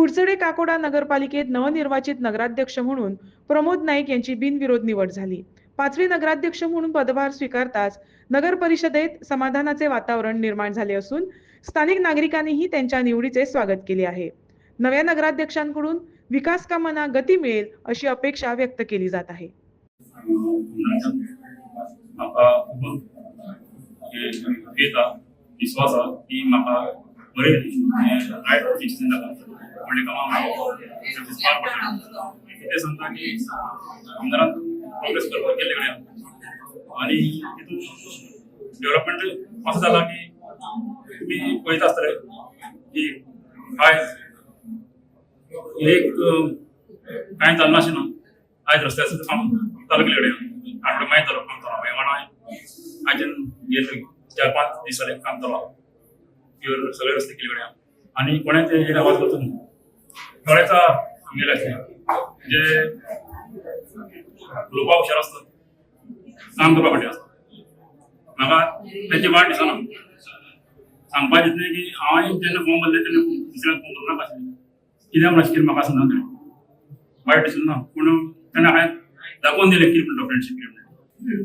कुडचडे काकोडा नगरपालिकेत नवनिर्वाचित नगराध्यक्ष म्हणून प्रमोद नाईक यांची बिनविरोध निवड झाली. पाचवे नगराध्यक्ष म्हणून पदभार स्वीकारताच नगर परिषदेत समाधानाचे वातावरण निर्माण झाले असून स्थानिक नागरिकांनीही त्यांच्या निवडीचे स्वागत केले आहे. नव्या नगराध्यक्षांकडून विकास कामांना गती मिळेल अशी अपेक्षा व्यक्त केली जात आहे. विश्वास हा की म्हाका बरे रायट म्हणजे कामां ते सांगता की आमदारान प्रोग्रेस करपाक केले कडेन आणि तिथून डेव्हलपमेंट असं झाला की तुम्ही पळयता आसतले की आयज एक काय कांय असे ना? आयज रस्त्याचें काम चालू केले कडेन आठवडे माहीत झालं. काम चालू मागीर वाडा आयजन गेले चार पांच दीस जाले काम चालू प्युअर सगळे रस्ते केले कडेन आणि कोणाचे ते आवाज करतो डोळ्याचा गेला आसले म्हणजे उलोवपाक हुशार आसता काम करपा फाटीं आसता म्हाका त्यांची वाट दिसना सांगपाक दिसलें की हांवें जेन्ना फॉर्म भरले तेन्ना दुसऱ्याक फॉर्म भरनाका आशिल्लें कित्याक म्हणून कितें म्हाका समजना वायट दिसलें ना. पूण तेणें हांवें दाखोवन दिलें कितें म्हणटा फ्रेंडशीप कितें